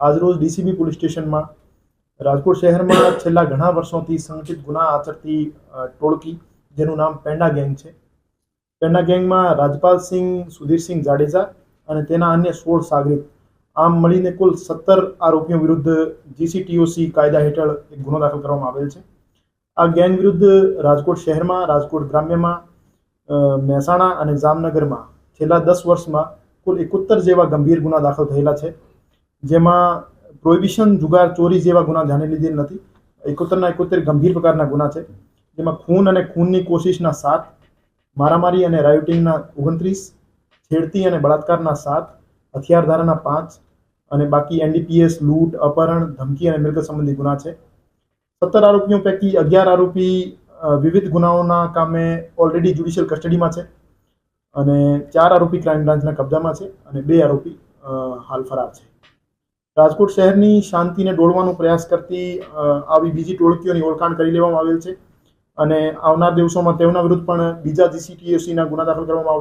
આજરોજ DCB police સ્ટેશનમાં રાજકોટ શહેરમાં છેલ્લા ઘણા વર્ષોથી સંગઠિત ગુના આચરતી ટોળકી, જેનું નામ પેંડા ગેંગ છે. પેંડા ગેંગમાં રાજપાલસિંહ સુધીરસિંહ જાડેજા અને તેના અન્ય સોળ સાગરિત. આમ મળીને કુલ સત્તર આરોપીઓ વિરુદ્ધ જીસીટીઓસી કાયદા હેઠળ એક ગુનો દાખલ કરવામાં આવેલ છે. આ ગેંગ વિરુદ્ધ રાજકોટ શહેરમાં, રાજકોટ ગ્રામ્યમાં મહેસાણા અને જામનગરમાં છેલ્લા દસ વર્ષમાં કુલ એકોત્તર જેવા ગંભીર ગુના દાખલ થયેલા છે. જેમાં પ્રોહિબિશન જુગાર, ચોરી જેવા ગુના ધ્યાને લીધેલ નથી. એકોતેરના એકોતેર ગંભીર પ્રકારના ગુના છે. જેમાં ખૂન અને ખૂનની કોશિશના સાત, મારામારી અને રાયોટિંગના ઓગણત્રીસ, છેડતી અને બળાત્કારના સાત, હથિયારધારાના પાંચ અને બાકી એનડીપીએસ લૂંટ, અપહરણ, ધમકી અને મિલકત સંબંધી ગુના છે. સત્તર આરોપીઓ પૈકી અગિયાર આરોપી વિવિધ ગુનાઓના કામે ઓલરેડી જ્યુડિશિયલ કસ્ટડીમાં છે અને ચાર આરોપી ક્રાઇમ બ્રાન્ચના કબજામાં છે અને બે આરોપી હાલ ફરાર છે. રાજકોટ શહેરની શાંતિને ડોળવાનો પ્રયાસ કરતી આવી બીજી ટોળકીઓની ઓળખાણ કરી લેવામાં આવેલ છે. અને આવનાર દિવસોમાં તેમના વિરુદ્ધ પણ બીજા જીસીટીએસીના ગુના દાખલ કરવામાં આવશે.